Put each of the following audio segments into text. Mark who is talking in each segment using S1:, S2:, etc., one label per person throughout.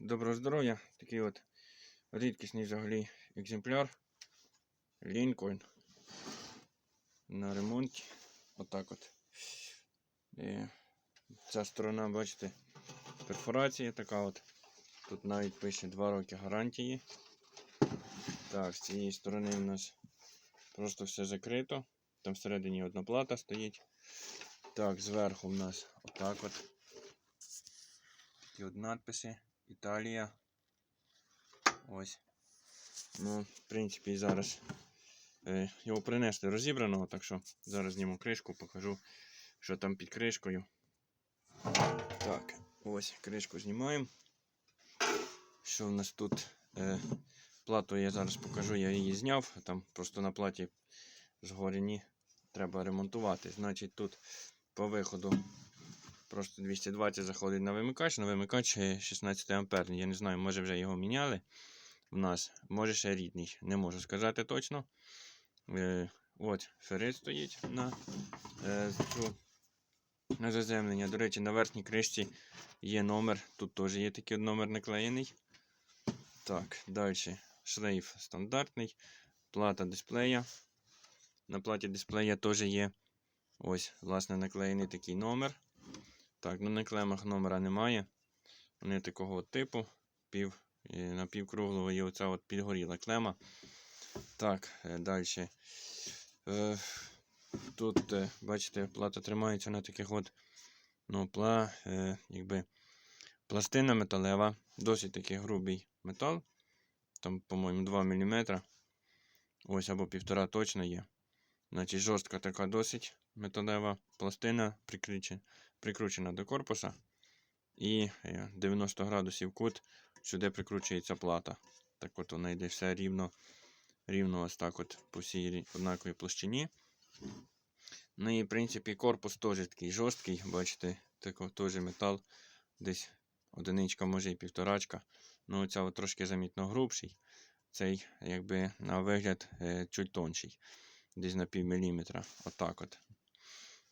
S1: доброго здоров'я. Такий от рідкісний взагалі екземпляр. Лінкольн. На ремонті. Отак от. І ця сторона, бачите, перфорація така от. Тут навіть пише 2 роки гарантії. Так, з цієї сторони у нас просто все закрито. Там всередині одна плата стоїть. Так, зверху у нас отак от. Такі от надписи. Італія. Ось. Ну, в принципі, зараз е, його принесли розібраного, так що зараз зніму кришку, покажу, що там під кришкою. Так, ось кришку знімаємо. Що в нас тут? Е, плату я зараз покажу, я її зняв, там просто на платі згорені треба ремонтувати. Значить, тут по виходу просто 220 заходить на вимикач, на вимикач е, 16 ампер. Я не знаю, може вже його міняли в нас, може ще рідний, не можу сказати точно. Е, от, ферит стоїть на е, цю на заземлення. До речі, на верхній кришці є номер. Тут теж є такий номер наклеєний. Так, далі. Шлейф стандартний. Плата дисплея. На платі дисплея теж є. Ось, власне, наклеєний такий номер. Так, ну на клемах номера немає. Вони такого типу. Пів, е, напівкруглого є оця от підгоріла клема. Так, далі. Е, тут, е, бачите, плата тримається на таких от, ну, пла, е, якби, пластина металева, досить такий грубий метал. Там, по-моєму, 2 мм. Ось або півтора точно є. Значить, жорстка така досить металева пластина прикручена, до корпуса. І е, 90 градусів кут, сюди прикручується плата. Так от вона йде все рівно, рівно ось так от по всій однаковій площині. Ну і в принципі корпус теж такий жорсткий, бачите, такий теж метал, десь одиничка, може і півторачка. Ну, ця от трошки замітно грубший. Цей, якби на вигляд е, чуть тонший. Десь на пів міліметра. Отак от.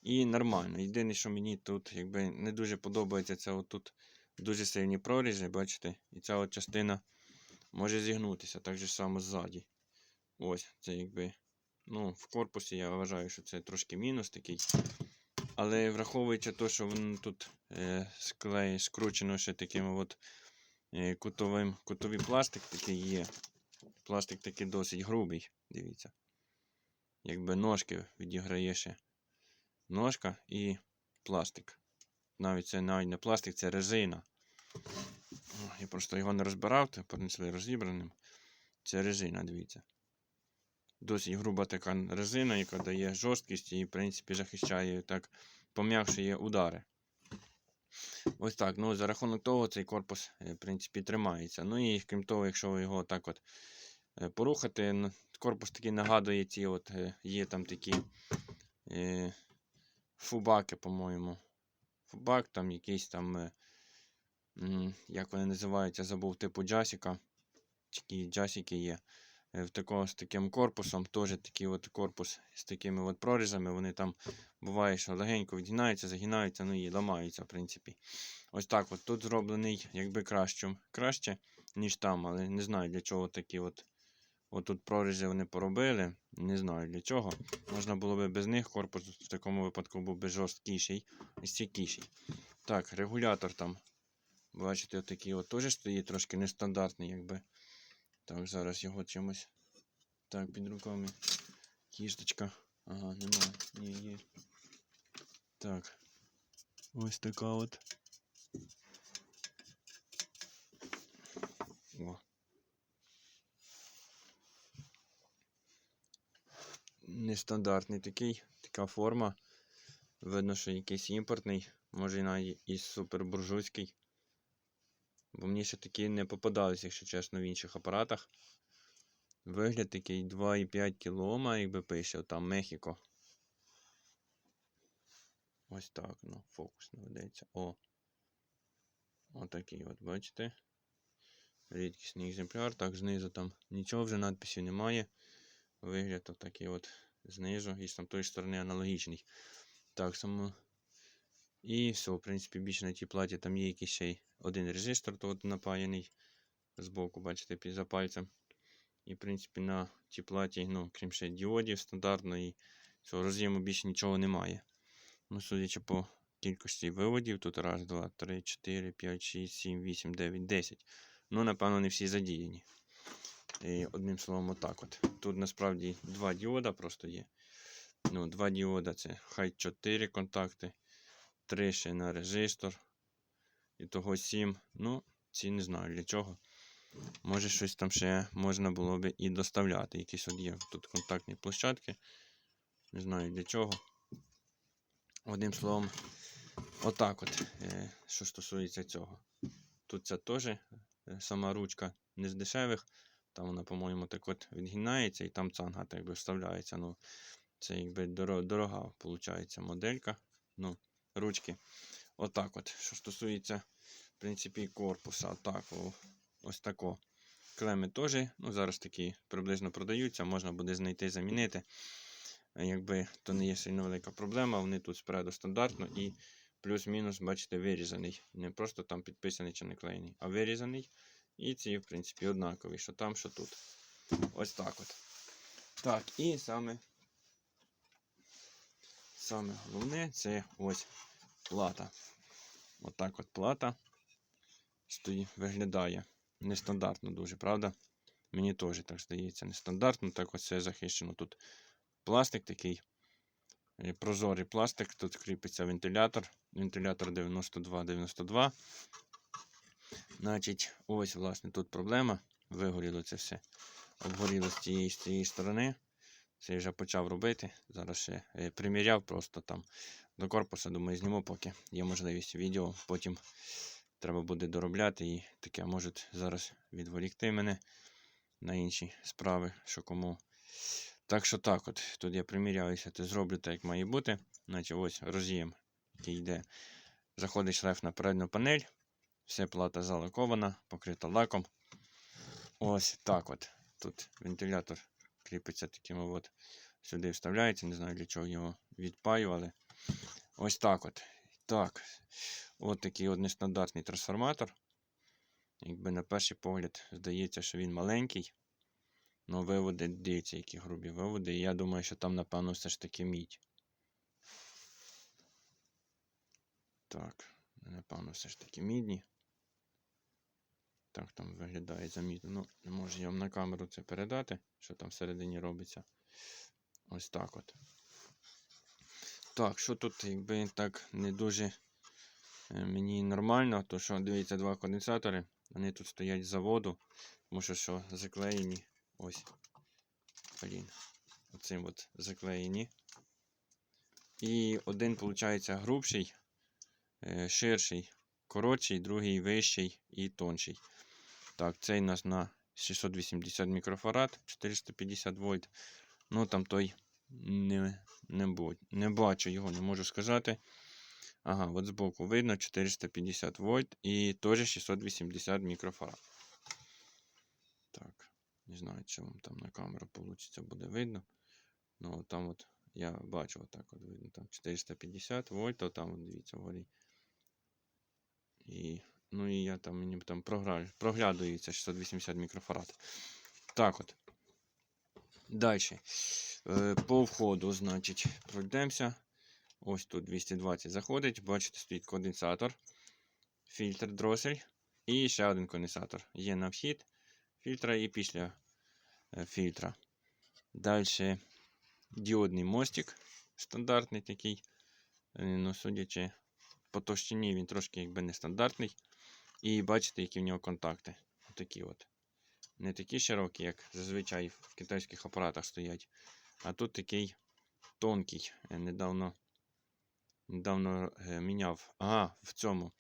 S1: І нормально. Єдине, що мені тут якби не дуже подобається, це отут дуже сильні прорізи, бачите? І ця от частина може зігнутися, так же само ззаді. Ось, це якби. Ну, в корпусі я вважаю, що це трошки мінус такий. Але враховуючи те, що воно тут е, склеє, скручено ще таким от е, кутовим, кутовий пластик такий є. Пластик такий досить грубий, дивіться. Якби ножки відіграє ще ножка і пластик. Навіть це навіть не пластик, це резина. Я просто його не розбирав, то принесли розібраним. Це резина, дивіться. Досить груба така резина, яка дає жорсткість і, в принципі, захищає так, пом'якшує удари. Ось так. Ну, за рахунок того, цей корпус, е, в принципі, тримається. Ну і крім того, якщо ви його так от е, порухати, корпус такий нагадує ці от, е, є там такі фубаки, по-моєму. Фубак, там якийсь там, е, як вони називаються, забув, типу джасіка. Такі джасики є. Е, В такого, з таким корпусом, теж такий от корпус з такими от прорізами. Вони там буває, що легенько відгинаються, загинаються, ну і ламаються, в принципі. Ось так от тут зроблений якби краще, краще, ніж там, але не знаю для чого такі от. Отут прорізи вони поробили. Не знаю для чого. Можна було би без них, корпус в такому випадку був би жорсткіший і стійкіший. Так, регулятор там. Бачите, отакий от теж стоїть трошки нестандартний, якби. Так, зараз його чимось. Так, під руками. Кісточка. Ага, немає. Ні, є. Так. Ось така от. О. Нестандартний такий, така форма. Видно, що якийсь імпортний, може навіть і супербуржуйський. Бо мені ще такі не попадалися, якщо чесно, в інших апаратах. Вигляд такий 2,5 кілома, якби пише, там Мехіко. Ось так, ну, фокус не ведеться. О. Отакий от, бачите? Рідкісний екземпляр. Так, знизу там нічого вже надписів немає. Вигляд отакий от знизу. І з там тої сторони аналогічний. Так, само І все, в принципі, більше на тій платі там є якийсь ще один резистор тут напаяний збоку, бачите, за пальцем. І, в принципі, на тій платі, ну, крім ще діодів стандартної, цього роз'єму більше нічого немає. Ну, судячи по кількості виводів, тут раз, два, три, чотири, п'ять, шість, сім, вісім, дев'ять, десять. Ну, напевно, не всі задіяні. І, одним словом, отак от. Тут насправді два діода просто є. Ну, два діода це хай 4 контакти, 3 ще на резистор. І того 7. Ну, ці не знаю для чого. Може щось там ще можна було би і доставляти. Якісь от є тут контактні площадки. Не знаю для чого. Одним словом, отак от, е, що стосується цього. Тут це теж е, сама ручка не з дешевих. Там вона, по-моєму, так от відгинається і там цанга так би вставляється. Ну, це якби доро- дорога, виходить, моделька. Ну, ручки. Отак от. Що стосується, в принципі, корпуса, отак, о, ось тако. Клеми теж, ну, зараз такі приблизно продаються, можна буде знайти, замінити. Якби то не є сильно велика проблема, вони тут спереду стандартно і плюс-мінус, бачите, вирізаний. Не просто там підписаний чи наклеєний, а вирізаний. І ці, в принципі, однакові, що там, що тут. Ось так от. Так, і саме, саме головне це ось плата. Отак от плата стоїть, виглядає нестандартно дуже, правда? Мені теж так здається, нестандартно. Так ось це захищено тут пластик такий. е, Прозорий пластик, тут кріпиться вентилятор. Вентилятор 92-92. Значить, ось, власне, тут проблема. Вигоріло це все. Обгоріло з цієї з цієї сторони. Це я вже почав робити. Зараз ще е, приміряв просто там до корпуса. Думаю, зніму, поки є можливість відео. Потім треба буде доробляти і таке може зараз відволікти мене на інші справи, що кому. Так що так от. Тут я приміряюся, то зроблю так, як має бути. Значить, ось роз'єм, який йде. Заходить шлейф на передню панель. Все плата залакована, покрита лаком. Ось так от. Тут вентилятор кріпиться таким от. Сюди вставляється, не знаю для чого його відпаювали. Ось так от. Так. От такий от нестандартний трансформатор. Якби на перший погляд здається, що він маленький. Ну, виводи, дивіться, які грубі виводи. І я думаю, що там, напевно, все ж таки мідь. Так, напевно, все ж таки мідні. Так там виглядає замітно. Ну, не можу я вам на камеру це передати, що там всередині робиться. Ось так от. Так, що тут, якби так не дуже е, мені нормально, то що дивіться два конденсатори. Вони тут стоять з заводу, тому що що заклеєні. Ось. Блін. Оцим от заклеєні. І один, виходить, грубший, е, ширший, коротший, другий вищий і тонший. Так, цей у нас на 680 мікрофарад, 450 вольт. Ну там той не, не, не бачу його, не можу сказати. Ага, от збоку видно 450 вольт і теж 680 мікрофарад. Так, не знаю, чи вам там на камеру вийде, буде видно. Ну, там от я бачу, отак от видно. Там 450 вольт, а там, дивіться, вгорі. І, ну і я там мені там програ- проглядується 680 мікрофарад. Так от. Далі. Е, по входу, значить, пройдемося. Ось тут 220 заходить. Бачите, стоїть конденсатор, фільтр дросель і ще один конденсатор. Є на вхід фільтра і після е, фільтра. Далі діодний мостик стандартний такий. Е, Ну, судячи по товщині, він трошки якби нестандартний. І бачите, які в нього контакти. Такі от. Не такі широкі, як зазвичай в китайських апаратах стоять. А тут такий тонкий. Е, Недавно, недавно е, міняв. Ага, в цьому.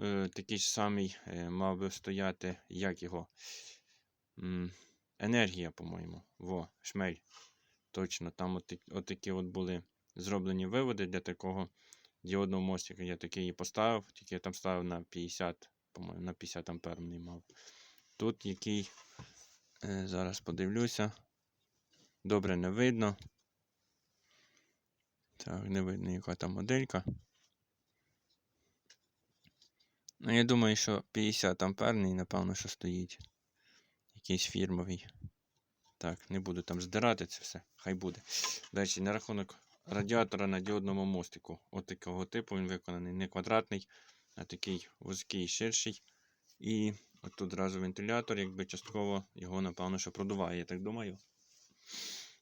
S1: Е, такий ж самий мав би стояти, як його. Енергія, по-моєму. Во, шмель. Точно, там от, от такі от були зроблені виводи для такого діодного мостика. Я такий і поставив, тільки я там ставив на 50, по-моєму, на 50 амперний мав. Тут який, е, зараз подивлюся. Добре не видно. Так, не видно, яка там моделька. Ну, я думаю, що 50 амперний, напевно, що стоїть. Якийсь фірмовий. Так, не буду там здирати це все, хай буде. Далі, на рахунок радіатора на діодному мостику. От такого типу він виконаний. Не квадратний, а такий вузький, ширший. І от тут одразу вентилятор, якби частково його, напевно, що продуває, я так думаю.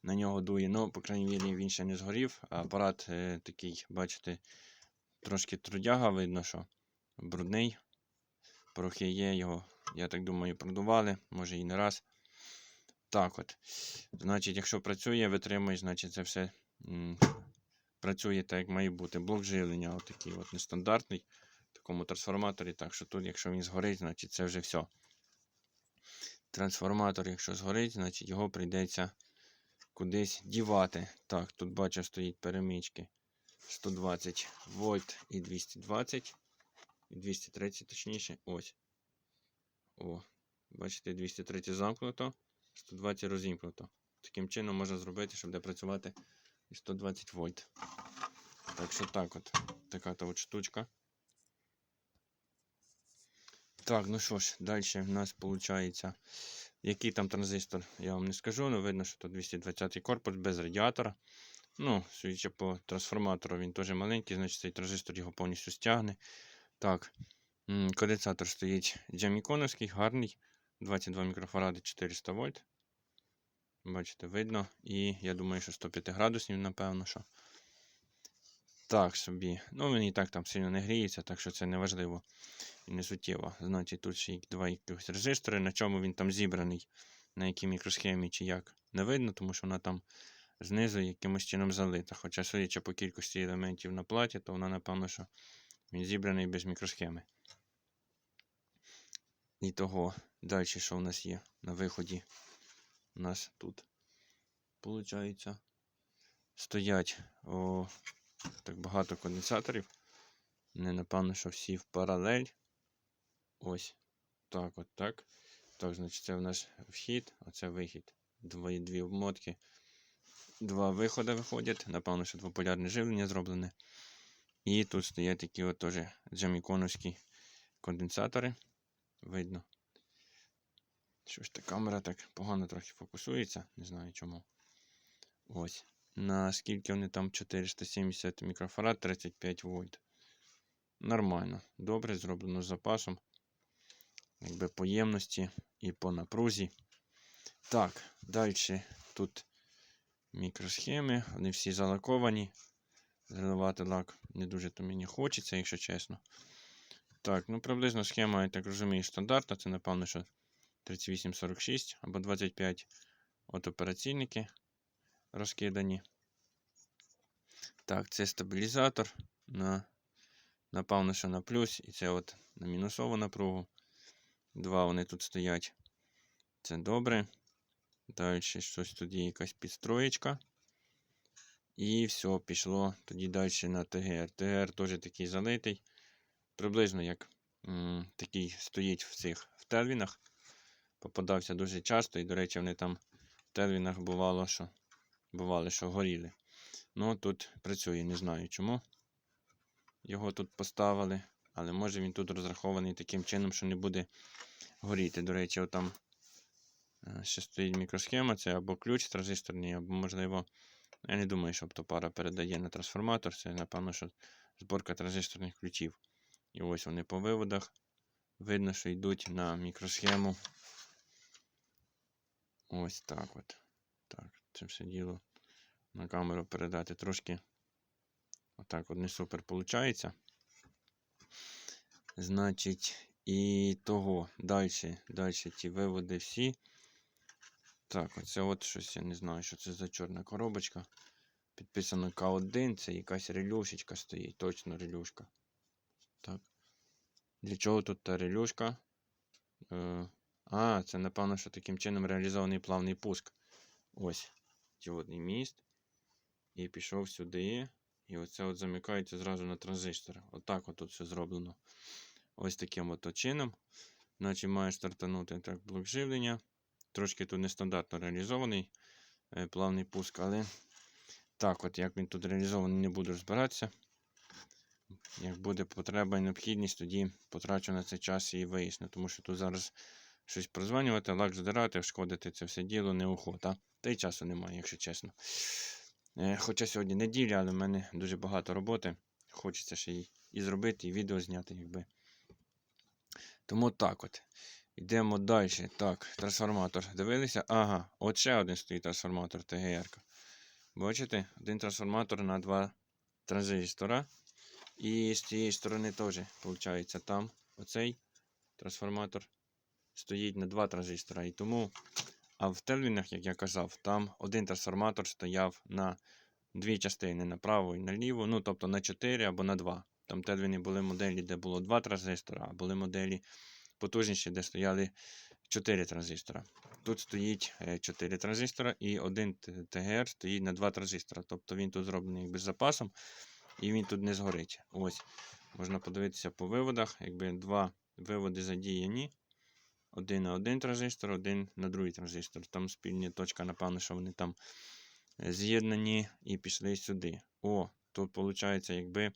S1: На нього дує. Ну, по крайній мірі, він ще не згорів. А апарат е, такий, бачите, трошки трудяга, видно, що брудний. Порохи є його, я так думаю, продували, може і не раз. Так от. Значить, якщо працює, витримує, значить це все працює так, як має бути. Блок живлення, отакий от нестандартний в такому трансформаторі. Так що тут, якщо він згорить, значить це вже все. Трансформатор, якщо згорить, значить його прийдеться кудись дівати. Так, тут бачу, стоїть перемички 120 вольт і 220. І 230 точніше. Ось. О, бачите, 230 замкнуто, 120 розімкнуто. Таким чином можна зробити, щоб де працювати і 120 вольт. Так що так от, така то от штучка. Так, ну що ж, далі в нас виходить, який там транзистор, я вам не скажу, але видно, що тут 220 корпус без радіатора. Ну, судячи по трансформатору, він теж маленький, значить цей транзистор його повністю стягне. Так, конденсатор стоїть джаміконовський, гарний. 22 мікрофаради 400 вольт. Бачите, видно. І я думаю, що 105 градусів, напевно, що. Так собі. Ну, він і так там сильно не гріється, так що це не важливо і не суттєво. Значить, тут ще два якихось резистори, на чому він там зібраний, на якій мікросхемі чи як. Не видно, тому що вона там знизу якимось чином залита. Хоча, судячи по кількості елементів на платі, то вона, напевно, що він зібраний без мікросхеми. І того, далі, що у нас є на виході, у нас тут, виходить, стоять о, так багато конденсаторів. Не напевно, що всі в паралель. Ось. Так, от так. Так, значить, це в нас вхід, а це вихід. Дві, дві обмотки. Два виходи виходять. Напевно, що двополярне живлення зроблене. І тут стоять такі от теж джаміконовські конденсатори. Видно. Що ж та камера так погано трохи фокусується, не знаю чому. Ось. Наскільки вони там 470 мікрофарад 35 вольт. Нормально. Добре, зроблено з запасом. Якби по ємності і по напрузі. Так, далі тут мікросхеми, вони всі залаковані. Заливати лак не дуже то мені хочеться, якщо чесно. Так, ну приблизно схема, я так розумію, стандартна. Це, напевно, що 3846 або 25 от операційники розкидані. Так, це стабілізатор на, напевно, що на плюс, і це от на мінусову напругу. Два вони тут стоять. Це добре. Далі щось тут є якась підстроєчка. І все, пішло тоді далі на ТГР. ТГР теж такий залитий. Приблизно як м, такий стоїть в цих в тервінах. Попадався дуже часто, і, до речі, вони там в тервінах бувало, що бували, що горіли. Ну, тут працює, не знаю чому. Його тут поставили, але може він тут розрахований таким чином, що не буде горіти. До речі, отам е, ще стоїть мікросхема, це або ключ транзисторний, або, можливо, я не думаю, що оптопара передає на трансформатор. Це, напевно, що зборка транзисторних ключів. І ось вони по виводах. Видно, що йдуть на мікросхему. Ось так от. Так, це все діло на камеру передати трошки. Отак от не супер виходить. Значить, і того. Далі, далі ті виводи всі. Так, оце от щось, я не знаю, що це за чорна коробочка. Підписано К1, це якась релюшечка стоїть, точно релюшка. Так. Для чого тут та релюшка? Е, а, це, напевно, що таким чином реалізований плавний пуск. Ось. Діодний міст. І пішов сюди. І оце от замикається зразу на транзистор. Отак от тут все зроблено. Ось таким от чином. Значить, має стартанути так блок живлення. Трошки тут нестандартно реалізований е, плавний пуск, але так, от як він тут реалізований, не буду розбиратися. Як буде потреба і необхідність, тоді потрачу на цей час і виясню. Тому що тут зараз щось прозванювати, лак здирати, шкодити це все діло неохота. Та й часу немає, якщо чесно. Е, Хоча сьогодні неділя, але в мене дуже багато роботи. Хочеться ще й, і зробити, і відео зняти, якби. Тому так от. Йдемо далі. Так, трансформатор. Дивилися? Ага, от ще один стоїть трансформатор ТГР. Бачите? Один трансформатор на два транзистора. І з цієї сторони теж, виходить, там оцей трансформатор стоїть на два транзистора. І тому, а в Телвінах, як я казав, там один трансформатор стояв на дві частини направо і наліво, ну тобто на 4 або на 2. Там Телвіни були моделі, де було 2 транзистора, а були моделі потужніші, де стояли 4 транзистора. Тут стоїть 4 транзистора і один ТГР стоїть на 2 транзистора. Тобто він тут зроблений якби з запасом і він тут не згорить. Ось. Можна подивитися по виводах, якби два виводи задіяні. Один на один транзистор, один на другий транзистор. Там спільна точка, напевно, що вони там е, з'єднані і пішли сюди. О, тут виходить, якби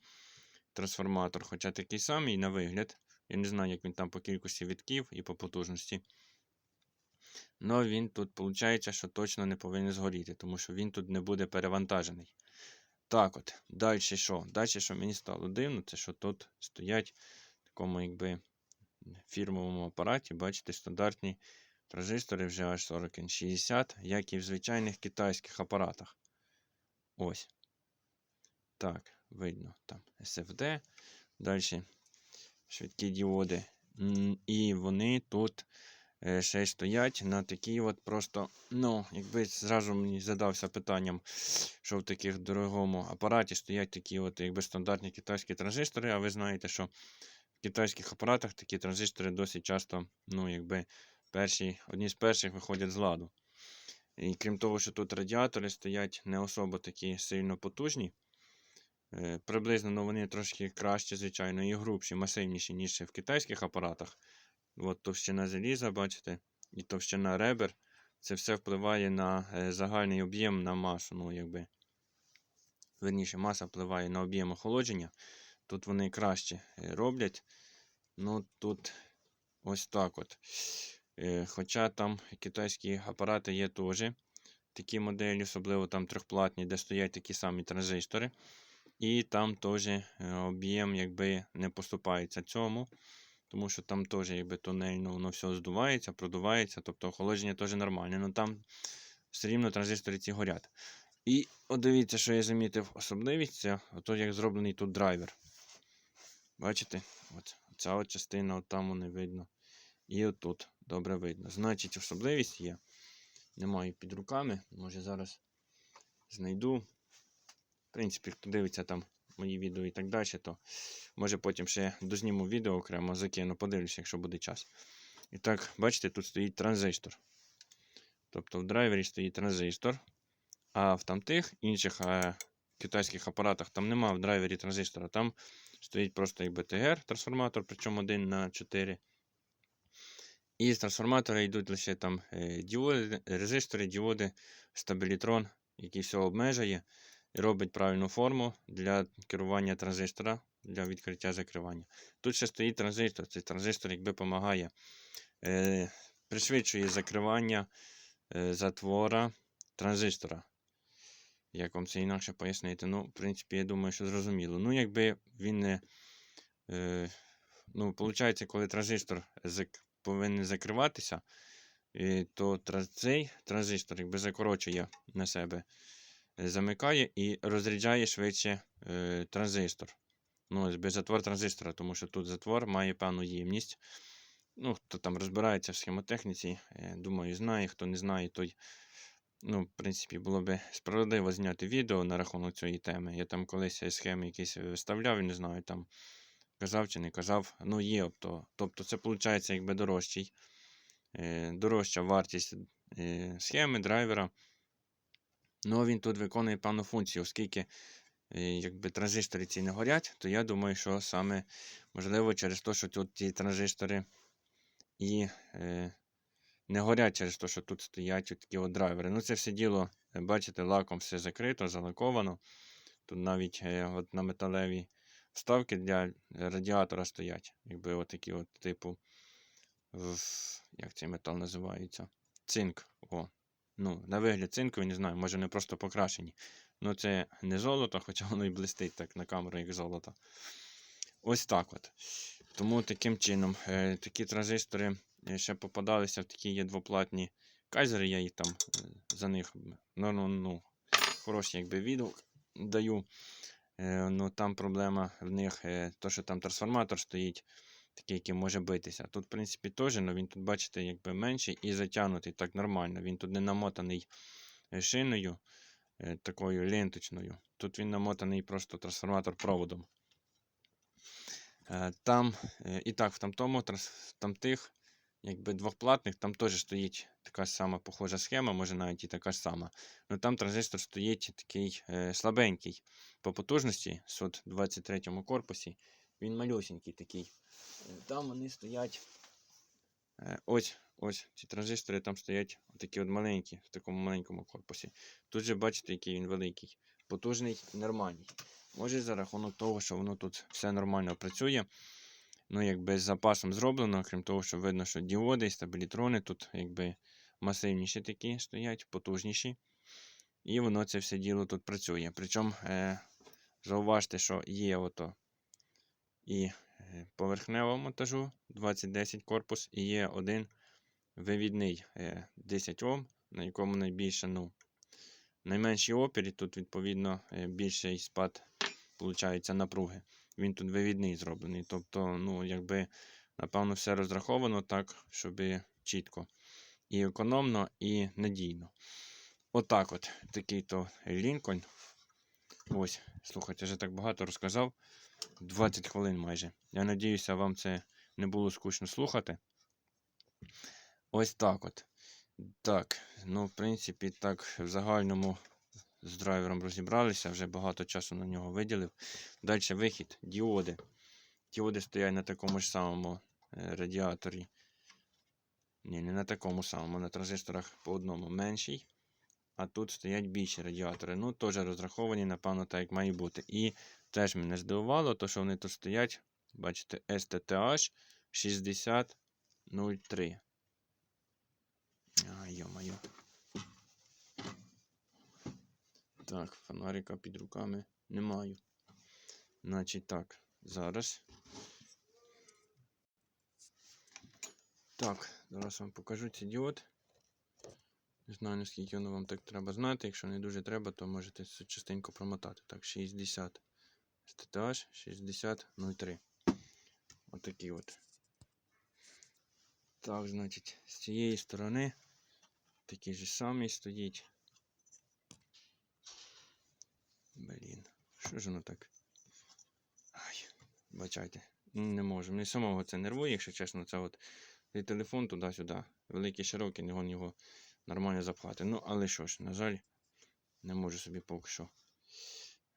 S1: трансформатор, хоча такий самий на вигляд. Я не знаю, як він там по кількості вітків і по потужності. Но він тут виходить, що точно не повинен згоріти, тому що він тут не буде перевантажений. Так от, далі що? Далі, що мені стало дивно, це що тут стоять в такому, якби фірмовому апараті, бачите, стандартні транзистори вже аж 40N60, як і в звичайних китайських апаратах. Ось. Так, видно там SFD. Далі швидкі діоди. І вони тут е, ще стоять на такій от просто, ну, якби зразу мені задався питанням, що в таких дорогому апараті стоять такі от, якби стандартні китайські транзистори, а ви знаєте, що в китайських апаратах такі транзистори досить часто, ну, якби перші, одні з перших виходять з ладу. І крім того, що тут радіатори стоять не особо такі сильно потужні. Е, Приблизно ну, вони трошки краще, звичайно, і грубші, масивніші, ніж в китайських апаратах. От товщина заліза, бачите, і товщина ребер. Це все впливає на е, загальний об'єм на масу. Ну, якби. Верніше, маса впливає на об'єм охолодження. Тут вони краще е, роблять. Ну, тут ось так от. Е, Хоча там китайські апарати є теж такі моделі, особливо там трьохплатні, де стоять такі самі транзистори. І там теж е, об'єм якби не поступається цьому, тому що там теж якби тонельно воно все здувається, продувається, тобто охолодження теж нормальне. Ну там все рівно транзистори ці горять. І от дивіться, що я замітив особливість, це як зроблений тут драйвер. Бачите? От, ця от частина, от там не видно. І отут добре видно. Значить, особливість є. Немає під руками. Може зараз знайду. В принципі, хто дивиться там мої відео і так далі, то може потім ще дозніму відео окремо, закину, подивлюся, якщо буде час. І так, бачите, тут стоїть транзистор. Тобто в драйвері стоїть транзистор, а в тамтих інших е, китайських апаратах там нема в драйвері транзистора. Там стоїть просто як БТГР трансформатор, причому 1 на 4. І з трансформатора йдуть лише там е, діоди, резистори, діоди, стабілітрон, який все обмежує і робить правильну форму для керування транзистора, для відкриття закривання. Тут ще стоїть транзистор. Цей транзистор якби допомагає, е, пришвидшує закривання е, затвора транзистора. Як вам це інакше пояснити? Ну, в принципі, я думаю, що зрозуміло. Ну, якби він не. Е, ну, виходить, коли транзистор повинен закриватися, то цей транзистор якби закорочує на себе, е, замикає і розряджає швидше е, транзистор. Ну, ось затвор транзистора, тому що тут затвор має певну ємність. Ну, хто там розбирається в схемотехніці, е, думаю, знає. Хто не знає, той, ну, в принципі, було би справедливо зняти відео на рахунок цієї теми. Я там колись схеми якісь виставляв, не знаю, там казав чи не казав. Ну, є. То, тобто це виходить якби дорожчий. Е, дорожча вартість е, схеми, драйвера. Ну, він тут виконує певну функцію, оскільки е, якби транзистори ці не горять, то я думаю, що саме можливо через те, що тут ці транзистори і е, не горять через те, що тут стоять такі от драйвери. Ну, це все діло, е, бачите, лаком все закрито, залаковано. Тут навіть е, от на металевій вставки для радіатора стоять. Якби отакі от, типу, як цей метал називається? Цинк. О. Ну, на вигляд цинковий, не знаю, може вони просто покрашені. Ну, це не золото, хоча воно і блистить так на камеру, як золото. Ось так от. Тому таким чином, е, такі транзистори е, ще попадалися в такі є двоплатні кайзери, я їх там е, за них ну, ну, ну, хороший якби відгук даю. Е, ну там проблема в них, е, то, що там трансформатор стоїть, такий, який може битися. Тут, в принципі, теж, але він тут, бачите, якби менший і затягнутий так нормально. Він тут не намотаний е, шиною, е, такою ленточною. Тут він намотаний просто трансформатор проводом. Е, Там, е, і так, в тамтому, в тамтих, якби двохплатних, там теж стоїть така ж сама похожа схема, може навіть і така ж сама. Ну там транзистор стоїть такий е, слабенький по потужності, сот 23 корпусі. Він малюсенький такий. Е, Там вони стоять. е, Ось, ось ці транзистори там стоять такі от маленькі, в такому маленькому корпусі. Тут же бачите, який він великий, потужний нормальний. Може за рахунок того, що воно тут все нормально працює. Ну, якби з запасом зроблено, крім того, що видно, що діоди і стабілітрони тут якби масивніші такі стоять, потужніші. І воно це все діло тут працює. Причому е, зауважте, що є ото і е, поверхневого монтажу 2010 корпус, і є один вивідний е, 10 Ом, на якому найбільше, ну, найменші опір, і тут, відповідно, е, більший спад получається напруги. Він тут вивідний зроблений. Тобто, ну, якби, напевно, все розраховано так, щоб чітко. І економно, і надійно. Отак от, такий то Лінкольн. Ось, слухайте, вже так багато розказав. 20 хвилин майже. Я надіюся, вам це не було скучно слухати. Ось так от. Так, ну, в принципі, так, в загальному з драйвером розібралися, вже багато часу на нього виділив. Далі вихід, діоди. Діоди стоять на такому ж самому е, радіаторі. Ні, не на такому самому, на транзисторах по одному менший. А тут стоять більші радіатори. Ну, теж розраховані, напевно, так як має бути. І теж мене здивувало, то, що вони тут стоять. Бачите, STTH 6003. А, йо-моє. Так, фонарика під руками не маю. Значить так, зараз. Так, зараз вам покажу цей діод. Не знаю, наскільки воно вам так треба знати. Якщо не дуже треба, то можете це частенько промотати. Так, 60 STTH 6003. Отакий от. Так, значить, з цієї сторони такий же самий стоїть. Блін, що ж воно так? Ай, бачайте, не можу. Мені самого це нервує, якщо чесно, це от і телефон туди-сюди. Великий, широкий, не його нормально запхати. Ну, але що ж, на жаль, не можу собі поки що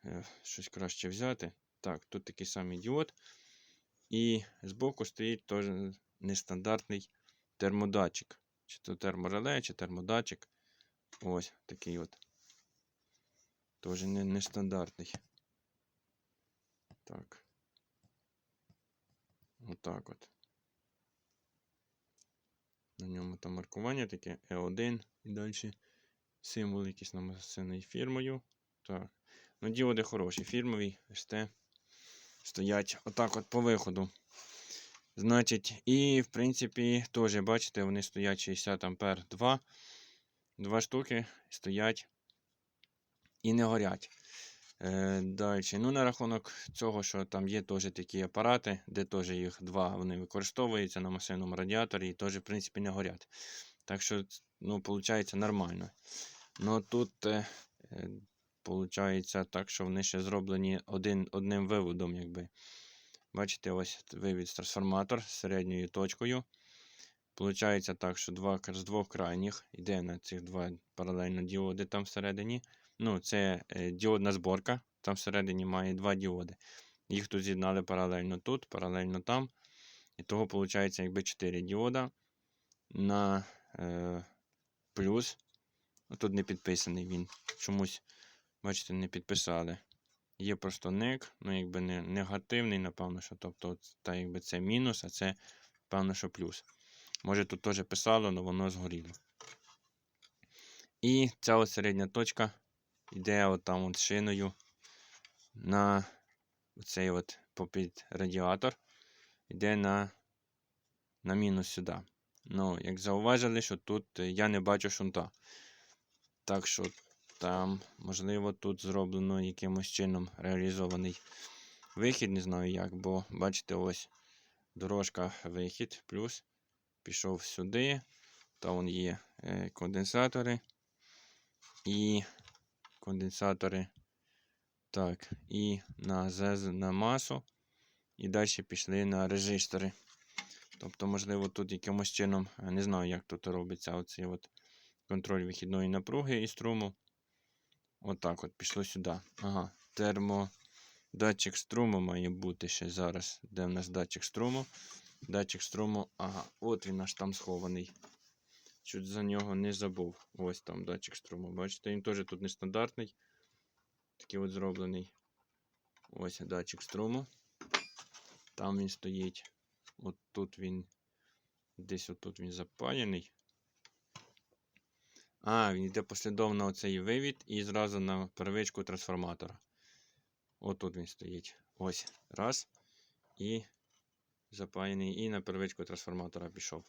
S1: е, щось краще взяти. Так, тут такий самий діод. І збоку стоїть теж нестандартний термодатчик. Чи то термореле, чи термодатчик. Ось такий от. Не, нестандартний. Так. Отак от. На ньому там маркування таке E1 і далі символ якийсь намасений фірмою. Так. Ну, діоди хороші, фірмові, СТ. Стоять отак от по виходу. Значить, і в принципі, теж, бачите, вони стоять 60 ампер 2. Два штуки стоять і не горять. Е, Далі. Ну, на рахунок цього, що там є теж такі апарати, де теж їх два вони використовуються на масивному радіаторі і теж, в принципі, не горять. Так що, ну, виходить нормально. Ну тут е, е, так, що вони ще зроблені один, одним виводом, якби. Бачите, ось вивід трансформатор з середньою точкою. Получається так, що два, з двох крайніх йде на цих два паралельно діоди там всередині. Ну, це е, діодна зборка. Там всередині має два діоди. Їх тут з'єднали паралельно тут, паралельно там. І того виходить якби 4 діода на е, плюс. Ну, Тут не підписаний він. Чомусь, бачите, не підписали. Є просто ник, ну якби не негативний, напевно, що тобто, та якби це мінус, а це, певно, що плюс. Може тут теж писало, але воно згоріло. І ця середня точка йде от там от шиною на цей от попід радіатор. Йде на, на мінус сюди. Ну, як зауважили, що тут е, я не бачу шунта. Так що там, можливо, тут зроблено якимось чином реалізований вихід, не знаю як, бо бачите, ось дорожка вихід, плюс пішов сюди. Там є е, конденсатори і конденсатори. Так, і на ЗЕЗ на масу. І далі пішли на резистори. Тобто, можливо, тут якимось чином, е, не знаю, як тут робиться оцей от контроль вихідної напруги і струму. Отак от, пішло сюди. Ага, термодатчик струму має бути ще зараз. Де в нас датчик струму? Датчик струму, ага, от він аж там схований. Чуть за нього не забув. Ось там датчик струму. Бачите, він теж тут нестандартний. Такий от зроблений. Ось датчик струму. Там він стоїть. От тут він. Десь отут він запаяний. А, він йде послідовно оцей вивід і зразу на первичку трансформатора. Отут він стоїть. Ось. Раз. І запаяний. І на первичку трансформатора пішов.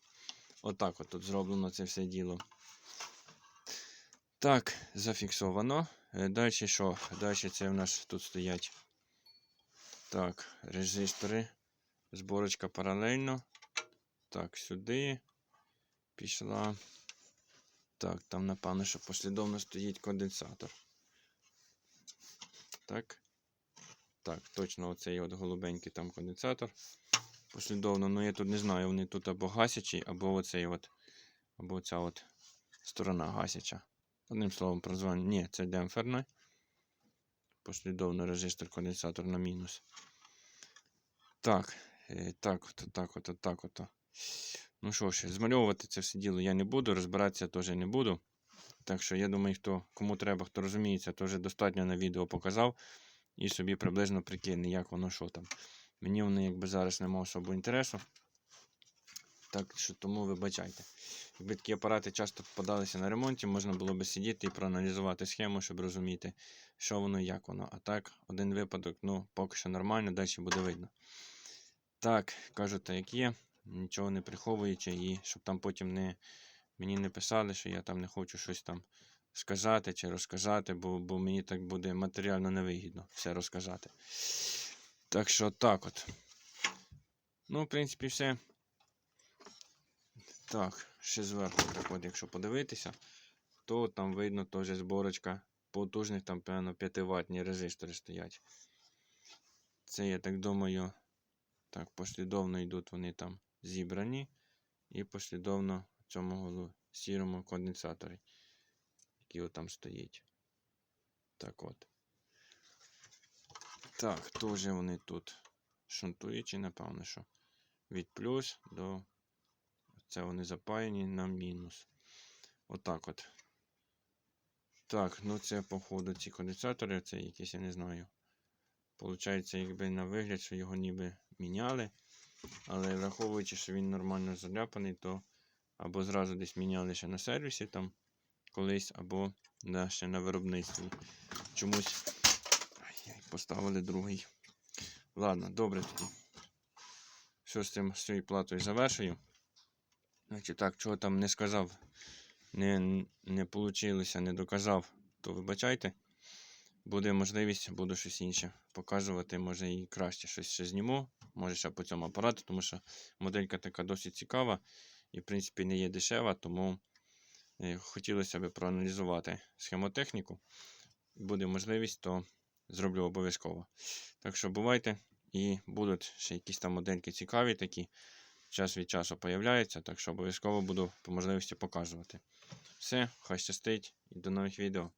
S1: Отак от тут зроблено це все діло. Так, зафіксовано. Далі що? Далі це в нас тут стоять. Так, резистори. Зборочка паралельно. Так, сюди. Пішла. Так, там, напевно, що послідовно стоїть конденсатор. Так. Так, точно оцей от голубенький там конденсатор. Послідовно, ну я тут не знаю, вони тут або гасячі, або оцей от, або оця от сторона гасяча. Одним словом, прозвання. Ні, це демпферна. Послідовно резистор конденсатор на мінус. Так, е, так, от, так, от, так, от. Ну що ж, змальовувати це все діло я не буду, розбиратися теж не буду. Так що я думаю, хто, кому треба, хто розуміється, то вже достатньо на відео показав. І собі приблизно прикине, як воно що там. Мені воно якби зараз нема особо інтересу. Так що тому вибачайте. Якби такі апарати часто попадалися на ремонті, можна було би сидіти і проаналізувати схему, щоб розуміти, що воно і як воно. А так, один випадок, ну, поки що нормально, далі буде видно. Так, кажу, так як є, нічого не приховуючи, і щоб там потім не, мені не писали, що я там не хочу щось там сказати чи розказати, бо, бо мені так буде матеріально невигідно все розказати. Так що так от. Ну, в принципі, все. Так, ще зверху, так от, якщо подивитися, то там видно теж зборочка потужних, там, певно, 5 ваттні резистори стоять. Це, я так думаю, так, послідовно йдуть вони там зібрані. І послідовно в цьому сірому конденсаторі, який там стоїть. Так от. Так, теж вони тут шунтуючі, напевно, що від плюс до. Це вони запаяні на мінус. Отак от. Так, ну це, походу, ці конденсатори, це якісь, я не знаю. Получається, якби на вигляд, що його ніби міняли. Але враховуючи, що він нормально заляпаний, то або зразу десь міняли ще на сервісі там колись, або да, ще на виробництві. Чомусь поставили другий. Ладно, добре тоді. Що з цим з цією платою завершую. Значить так, чого там не сказав, не не вийшло, не доказав, то вибачайте. Буде можливість, буду щось інше показувати, може і краще щось ще зніму, може ще по цьому апарату, тому що моделька така досить цікава і, в принципі, не є дешева, тому е, хотілося б проаналізувати схемотехніку. Буде можливість, то зроблю обов'язково. Так що бувайте і будуть ще якісь там модельки цікаві такі. Час від часу появляються, так що обов'язково буду по можливості показувати. Все, хай щастить і до нових відео.